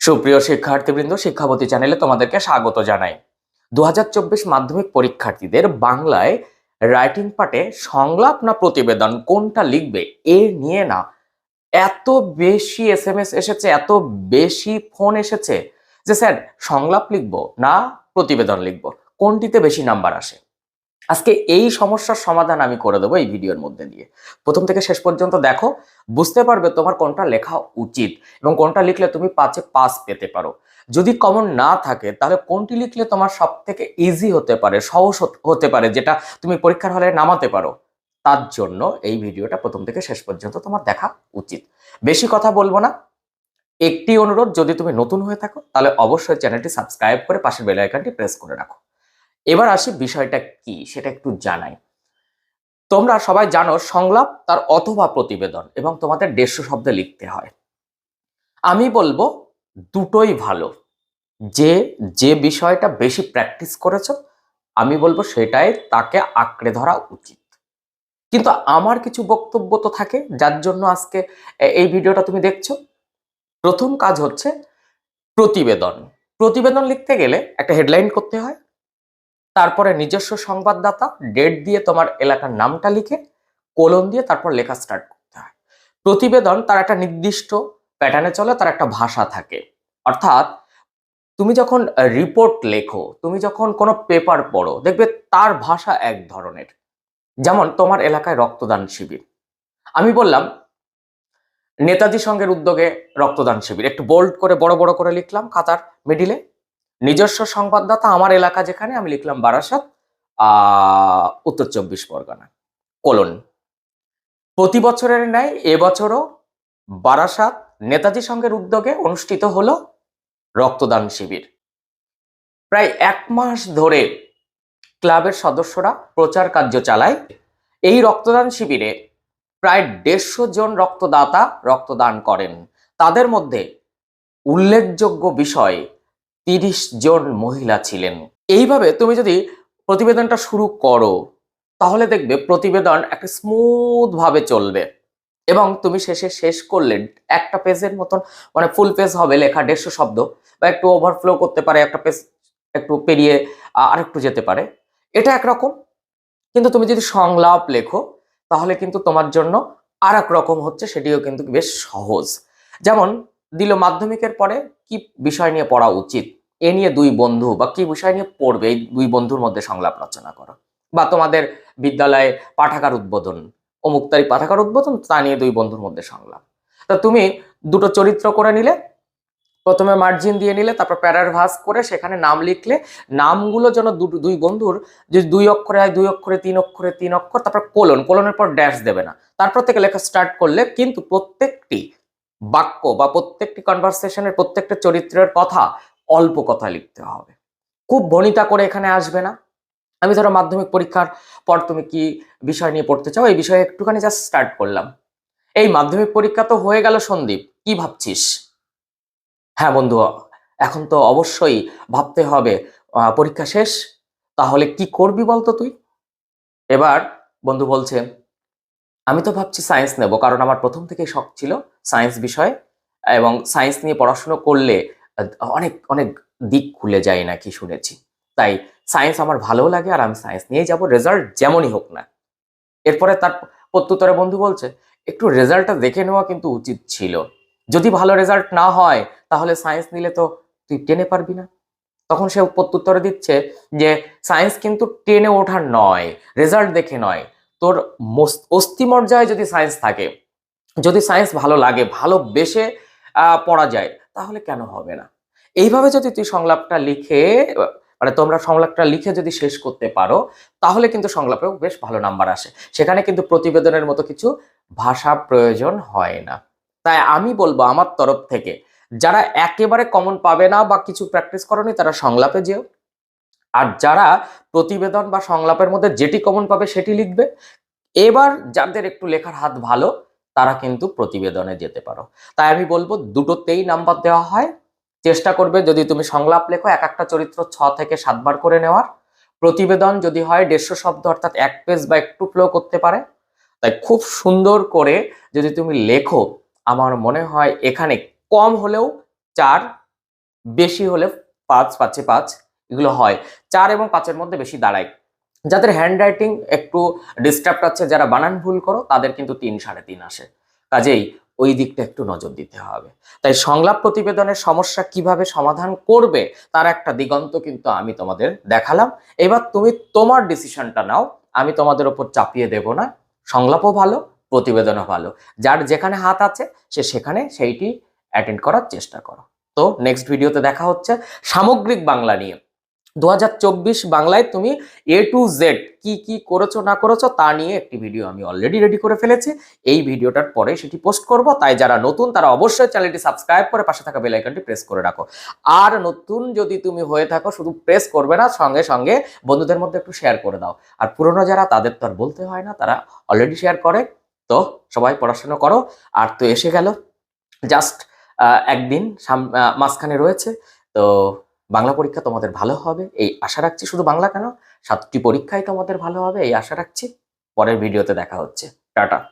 সুপ্রিয় শিক্ষার্থীবৃন্দ, শিক্ষাবতী চ্যানেলে তোমাদেরকে স্বাগত জানাই। দু হাজার চব্বিশ মাধ্যমিক পরীক্ষার্থীদের বাংলায় রাইটিং পার্টে সংলাপ না প্রতিবেদন কোনটা লিখবে এ নিয়ে না। এত বেশি এস এসেছে, এত বেশি ফোন এসেছে যে স্যার সংলাপ লিখব না প্রতিবেদন লিখব, কোনটিতে বেশি নাম্বার আসে? আজকে এই সমস্যার সমাধান আমি করে দেবো এই ভিডিওর মধ্যে দিয়ে। প্রথম থেকে শেষ পর্যন্ত দেখো, বুঝতে পারবে তোমার কোনটা লেখা উচিত এবং কোনটা লিখলে তুমি পাঁচে পাস পেতে পারো। যদি কমন না থাকে, তাহলে কোনটি লিখলে তোমার সব থেকে ইজি হতে পারে, সহজ হত- পারে, যেটা তুমি পরীক্ষার হলে নামাতে পারো? তার জন্য এই ভিডিওটা প্রথম থেকে শেষ পর্যন্ত তোমার দেখা উচিত। বেশি কথা বলব না। একটি অনুরোধ, যদি তুমি নতুন হয়ে থাকো, তাহলে অবশ্যই চ্যানেলটি সাবস্ক্রাইব করে পাশের বেল আইকনটি প্রেস করে রাখো। এবার আসি বিষয়টা কি, সেটা একটু জানাই। তোমরা সবাই জানো সংলাপ তার অথবা প্রতিবেদন এবং তোমাদের দেড়শো শব্দে লিখতে হয়। আমি বলব দুটোই ভালো। যে যে বিষয়টা বেশি প্র্যাকটিস করেছ, আমি বলব সেটাই তাকে আঁকড়ে ধরা উচিত। কিন্তু আমার কিছু বক্তব্য তো থাকে, যার জন্য আজকে এই ভিডিওটা তুমি দেখছ। প্রথম কাজ হচ্ছে প্রতিবেদন। প্রতিবেদন লিখতে গেলে একটা হেডলাইন করতে হয় তারপরে নিজস্ব সংবাদদাতা, ডেট দিয়ে তোমার এলাকার নামটা লিখে কোলন দিয়ে তারপর লেখা স্টার্ট করতে হয়। প্রতিবেদন তার একটা নির্দিষ্ট প্যাটার্নে চলে, তার একটা ভাষা থাকে। অর্থাৎ তুমি যখন রিপোর্ট লেখো, তুমি যখন কোনো পেপার পড়ো, দেখবে তার ভাষা এক ধরনের। যেমন তোমার এলাকায় রক্তদান শিবির। আমি বললাম, নেতাজি সঙ্গের উদ্যোগে রক্তদান শিবির। একটু বোল্ড করে, বড় বড় করে লিখলাম, খাতার মিডিলে নিজস্ব সংবাদদাতা আমার এলাকা যেখানে, আমি লিখলাম বারাসাত উত্তর চব্বিশ পরগনা, কোলন। প্রতি বছরের ন্যায় এবছরও বারাসাত নেতাজি সঙ্গের উদ্যোগে অনুষ্ঠিত হল রক্তদান শিবির। প্রায় এক মাস ধরে ক্লাবের সদস্যরা প্রচার কার্য চালায়। এই রক্তদান শিবিরে প্রায় দেড়শো জন রক্তদাতা রক্তদান করেন। তাদের মধ্যে উল্লেখযোগ্য বিষয় তিরিশ জন মহিলা ছিলেন। এইভাবে তুমি যদি প্রতিবেদনটা শুরু করো, তাহলে দেখবে প্রতিবেদন একটা স্মুথ ভাবে চলবে। এবং তুমি শেষে শেষ করলে একটা পেজের মতন মানে ফুল পেজ হবে লেখা দেড়শো শব্দ, বা একটু ওভারফ্লো করতে পারে, একটা পেজ একটু পেরিয়ে, আ- আরেকটু যেতে পারে। এটা একরকম। কিন্তু তুমি যদি সংলাপ লেখো, তাহলে কিন্তু তোমার জন্য আর রকম হচ্ছে, সেটিও কিন্তু বেশ সহজ। যেমন দিল মাধ্যমিকের পরে কি বিষয় নিয়ে পড়া উচিত? এ নিয়ে দুই বন্ধু বা কি বিষয় নিয়ে পড়বে? এই দুই বন্ধুর মধ্যে সংলাপ রচনা করো। বা তোমাদের বিদ্যালয়ে পাঠাগার উদ্বোধন, অমুক তারিখ পাঠাগার উদ্বোধন, তা নিয়ে দুই বন্ধুর মধ্যে সংলাপ। তা তুমি দুটো চরিত্র করে নিলে, প্রথমে মার্জিন দিয়ে নিলে, তারপর প্যারার ভাস করে সেখানে নাম লিখলে, নামগুলো যেন দুটো, দুই বন্ধুর যে দুই অক্ষরে হয়, দুই অক্ষরে, তিন অক্ষরে, তিন অক্ষর, তারপর কোলন কোলনের পর ড্যাশ দেবে না। তারপর থেকে লেখা স্টার্ট করলে কিন্তু প্রত্যেকটি বাক্য বা প্রত্যেকটি কনভারসেশনের প্রত্যেকটা চরিত্রের কথা অল্প কথা লিখতে হবে। খুব বনিতা করে এখানে আসবে না। আমি ধরো মাধ্যমিক পরীক্ষার পর তুমি কি বিষয় নিয়ে পড়তে চাও? এই বিষয়ে একটুখানি জাস্ট স্টার্ট করলাম। এই মাধ্যমিক পরীক্ষা তো হয়ে গেল সন্দীপ, কি ভাবছিস? হ্যাঁ বন্ধু, এখন তো অবশ্যই ভাবতে হবে। পরীক্ষা শেষ, তাহলে কি করবি বলতো তুই? এবার বন্ধু বলছে আমি তো ভাবছি সায়েন্স নেব, কারণ আমার প্রথম থেকেই শখ ছিল সায়েন্স বিষয়ে এবং সায়েন্স নিয়ে পড়াশুনো করলে অনেক অনেক দিক খুলে যায় নাকি শুনেছি। তাই সায়েন্স আমার ভালো লাগে আর আমি সায়েন্স নিয়ে যাব রেজাল্ট যেমনই হোক না। এরপরে তার প্রত্যুত্তরে বন্ধু বলছে, একটু রেজাল্টটা দেখে নেওয়া কিন্তু উচিত ছিল। যদি ভালো রেজাল্ট না হয়, তাহলে সায়েন্স নিলে তো তুই টেনে পারবি না। তখন সে প্রত্যুত্তরে দিচ্ছে যে সায়েন্স কিন্তু টেনে ওঠার নয় রেজাল্ট দেখে নয়। তোর অস্থিমজ্জায় যদি সায়েন্স থাকে, যদি সায়েন্স ভালো লাগে ভালোবেসে পড়া যায়, তাহলে কেন হবে না? এইভাবে যদি তুই সংলাপটা লিখে মানে তোমরা সংলাপটা লিখে যদি শেষ করতে পারো, তাহলে কিন্তু সংলাপেও বেশ ভালো নাম্বার আসে। সেখানে কিন্তু প্রতিবেদনের মতো কিছু ভাষা প্রয়োজন হয় না। তাই আমি বলব আমার তরফ থেকে, যারা একেবারে কমন পাবে না বা কিছু প্র্যাকটিস করনি, তারা সংলাপে যেও। আর যারা প্রতিবেদন বা সংলাপের মধ্যে যেটি কমন পাবে সেটি লিখবে। এবার যাদের একটু লেখার হাত ভালো, তারা কিন্তু প্রতিবেদনে যেতে পারো। তাই আমি বলব দুটোতেই নাম্বার দেওয়া হয়। চেষ্টা করবে যদি তুমি সংলাপ লেখো, এক একটা চরিত্র ছ থেকে সাতবার করে নেওয়ার। প্রতিবেদন যদি হয়, দেড়শো শব্দ অর্থাৎ এক পেজ বা একটু ফ্লো করতে পারে। তাই খুব সুন্দর করে যদি তুমি লেখো, আমার মনে হয় এখানে কম হলেও চার, বেশি হলে পাঁচ, পাঁচে পাঁচ এগুলো হয়। চার এবং পাঁচের মধ্যে বেশি দাঁড়ায় যাদের হ্যান্ড রাইটিং একটু ডিস্টার্ব আছে, যারা বানান ভুল করো, তাদের কিন্তু তিন সাড়ে তিন আসে। কাজেই ওই দিকটা একটু নজর দিতে হবে। তাই সংলাপ প্রতিবেদনের সমস্যা কীভাবে সমাধান করবে, তার একটা দিগন্ত কিন্তু আমি তোমাদের দেখালাম। এবার তুমি তোমার ডিসিশনটা নাও, আমি তোমাদের ওপর চাপিয়ে দেব না। সংলাপও ভালো, প্রতিবেদনও ভালো। যার যেখানে হাত আছে, সে সেখানে সেইটি অ্যাটেন্ড করার চেষ্টা করো। তো নেক্সট ভিডিওতে দেখা হচ্ছে সামগ্রিক বাংলা নিয়ে। দু হাজার চব্বিশ বাংলায় তুমি এ টু জেড কি কি করেছ, না করেছ, তা নিয়ে একটি ভিডিও আমি অলরেডি রেডি করে ফেলেছি। এই ভিডিওটার পরে সেটি পোস্ট করব। তাই যারা নতুন, তারা অবশ্যই চ্যানেলটি সাবস্ক্রাইব করে পাশে থাকা বেল আইকনটি প্রেস করে রাখো। আর নতুন যদি তুমি হয়ে থাকো, শুধু প্রেস করবে না, সঙ্গে সঙ্গে বন্ধুদের মধ্যে একটু শেয়ার করে দাও। আর পুরনো যারা, তাদের তো আর বলতে হয় না, তারা অলরেডি শেয়ার করে। তো সবাই পড়াশোনা করো। আর তো এসে গেল। জাস্ট একদিন সাম- মাঝখানে রয়েছে। তো বাংলা পরীক্ষা তোমাদের ভালো হবে। এই আশা রাখছি শুধু বাংলা কেন? সাতটি পরীক্ষাই তোমাদের ভালো হবে, এই আশা রাখছি। পরের ভিডিওতে দেখা হচ্ছে। টাটা।